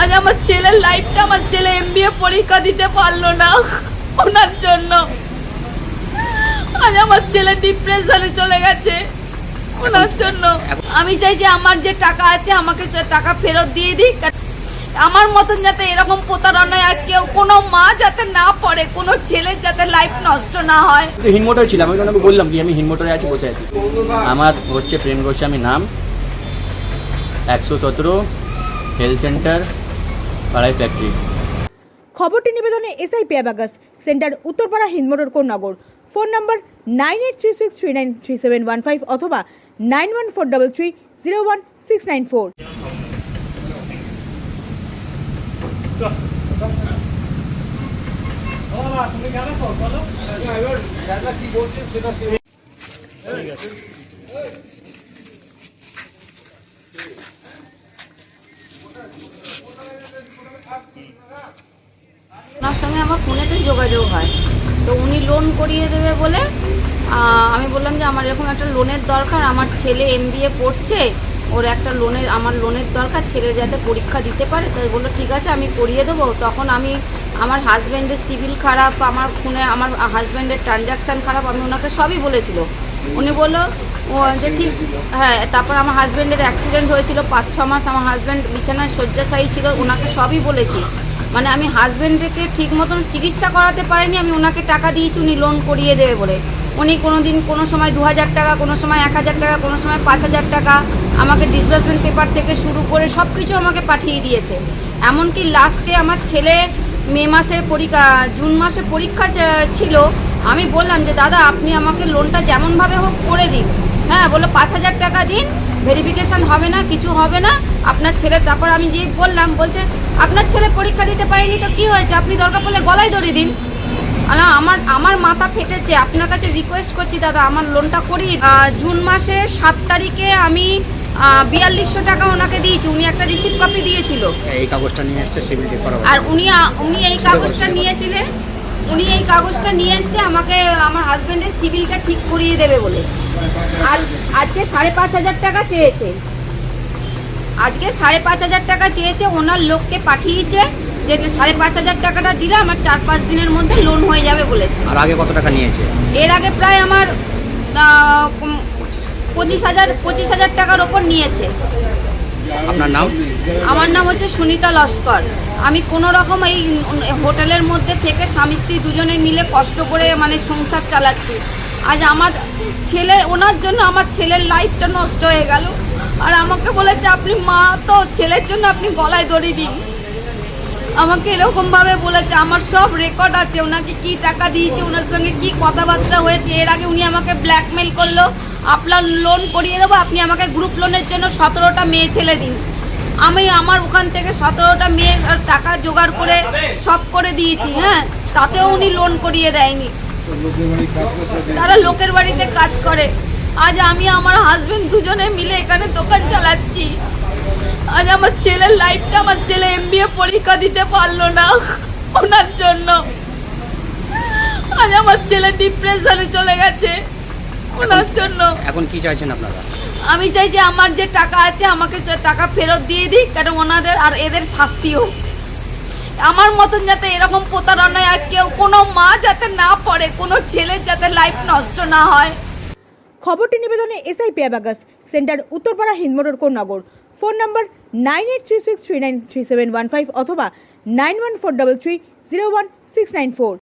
আজ আমার ছেলের লাইফটা আমার ছেলে এমবিএ পরীক্ষা দিতে পারল না ওনার জন্য। আজ আমার ছেলে ডিপ্রেশনে চলে গেছে ওনার জন্য। আমি চাই যে আমার যে টাকা আছে আমাকে সে টাকা ফেরত দিয়ে দিক। আমার মতন যাতে এরকম প্রতারণায় আর কেউ, কোনো মা যাতে না পড়ে, কোনো ছেলের যাতে লাইফ নষ্ট না হয়। হিনমোটর ছিলাম আমি ওনাকে বললাম কি, আমি হিনমোটরে আছি, বসে আছি। আমার হচ্ছে প্রেম গোস্বামী নাম, একশো সতেরো হেলথ সেন্টার পাড়াই ফ্যাক্টরি খবরটি নিবেদনে SI পেয়াবাগাস centre Uttarpara Hindmotor Konnagar phone number nine eight three six three nine three seven one five অথবা nine one four double three zero one six nine four. ওনার সঙ্গে আমার ফোনেতে যোগাযোগ হয়। তো উনি লোন করিয়ে দেবে বলে আমি বললাম যে আমার এরকম একটা লোনের দরকার, আমার ছেলে এমবিএ পড়ছে ওর একটা লোনের আমার লোনের দরকার, ছেলে যাতে পরীক্ষা দিতে পারে, তাই বলল, ঠিক আছে, আমি করিয়ে দেবো। তখন আমি, আমার হাজব্যান্ডের সিভিল খারাপ, আমার ফোনে, আমার হাজব্যান্ডের ট্রানজাকশান খারাপ, আমি ওনাকে সবই বলেছিল। উনি বলল যে ঠিক হ্যাঁ তারপর আমার হাজব্যান্ডের অ্যাক্সিডেন্ট হয়েছিল, পাঁচ ছ মাস আমার হাজব্যান্ড বিছানায় শয্যাশায়ী ছিল, ওনাকে সবই বলেছি। মানে আমি হাজব্যান্ডকে ঠিক মতন চিকিৎসা করাতে পারিনি, আমি ওনাকে টাকা দিয়েছি, উনি লোন করিয়ে দেবে বলে। উনি কোনো দিন কোনো সময় দু হাজার টাকা, কোনো সময় এক হাজার টাকা, কোনো সময় পাঁচ হাজার টাকা আমাকে ডিসবার্সমেন্ট পেপার থেকে শুরু করে সব কিছু আমাকে পাঠিয়ে দিয়েছে। এমনকি লাস্টে আমার ছেলে মে মাসে পরীক্ষা, জুন মাসে পরীক্ষা ছিল। আমি বললাম যে, দাদা, আপনি আমাকে লোনটা যেমনভাবে হোক করে দিন। হ্যাঁ বলল পাঁচ হাজার টাকা দিন ভেরিফিকেশান হবে না কিছু হবে না। আপনার ছেলে তারপর আমি যে বললাম বলছে আপনার ছেলে পরীক্ষা দিতে পারেনি তো কি হয়েছে? আপনি দরকার পড়লে গলায় ধরে দিন। না আমার আমার মাথা ফেটেছে। আপনার কাছে রিকোয়েস্ট করছি দাদা আমার লোনটা করি জুন মাসের সাত তারিখে আমি বিয়াল্লিশশো টাকা ওনাকে দিয়েছি। উনি একটা রিসিপ্ট কপি দিয়েছিল। এই কাগজটা নিয়ে এসছে সিভিল আর উনি উনি এই কাগজটা নিয়েছিলেন উনি এই কাগজটা নিয়ে এসছে আমাকে আমার হাজবেন্ডের সিভিলটা ঠিক করিয়ে দেবে বলে। আর আজকে সাড়ে পাঁচ হাজার টাকা চেয়েছে। আজকে সাড়ে পাঁচ হাজার টাকা চেয়েছে ওনার লোককে পাঠিয়েছে যে সাড়ে পাঁচ হাজার টাকাটা দিলে আমার চার পাঁচ দিনের মধ্যে লোন হয়ে যাবে বলেছে। আর আগে কত টাকা নিয়েছে? এর আগে প্রায় আমার পঁচিশ হাজার পঁচিশ হাজার টাকার ওপর নিয়েছে। আপনার নাম? আমার নাম হচ্ছে সুনিতা লস্কর। আমি কোনো রকম এই হোটেলের মধ্যে থেকে স্বামী স্ত্রী দুজনে মিলে কষ্ট করে মানে সংসার চালাচ্ছি। আজ আমার ছেলে, ওনার জন্য আমার ছেলের লাইফটা নষ্ট হয়ে গেল। আর আমাকে বলেছে, আপনি মা তো, ছেলের জন্য আপনি গলায় দড়ি দিন। আমাকে এরকমভাবে বলেছে, আমার সব রেকর্ড আছে, ওনাকে কি টাকা দিয়েছে, ওনার সঙ্গে কি কথাবার্তা হয়েছে, এর আগে উনি আমাকে ব্ল্যাকমেল করল, আপনার লোন করিয়ে দেবো, আপনি আমাকে গ্রুপ লোনের জন্য সতেরোটা মেয়ে ছেলে দিন। আমি আমার ওখান থেকে সতেরোটা মেয়ে টাকা জোগাড় করে সব করে দিয়েছি হ্যাঁ? তাতেও উনি লোন করিয়ে দেয়নি। তারা লোকের বাড়িতে কাজ করে। আজ আমি আমার হাজবেন্ড দুজনে মিলে এখানে দোকান চালাচ্ছি। আজ আমার ছেলের লাইফটা আমার ছেলে এমবিএ পরীক্ষা দিতে পারল না ওনার জন্য। আজ আমার ছেলে ডিপ্রেশনে চলে গেছে ওনার জন্য। এখন কি চাইছেন আপনারা? আমি চাই যে আমার যে টাকা আছে আমাকে টাকা ফেরত দিয়ে দিক কারণ ওনাদের আর এদের শাস্তি হোক আমার মতন যাতে এরকম প্রতারণায় আর কেউ, কোনো মা যাতে না পড়ে, কোনো ছেলের যাতে লাইফ নষ্ট না হয়। খবরটি নিবেদনে SI পেয়াবাগাস centre Uttarpara Hindmotor Konnagar. Phone number nine eight three six three nine three seven one five অথবা nine one four double three zero one six nine four.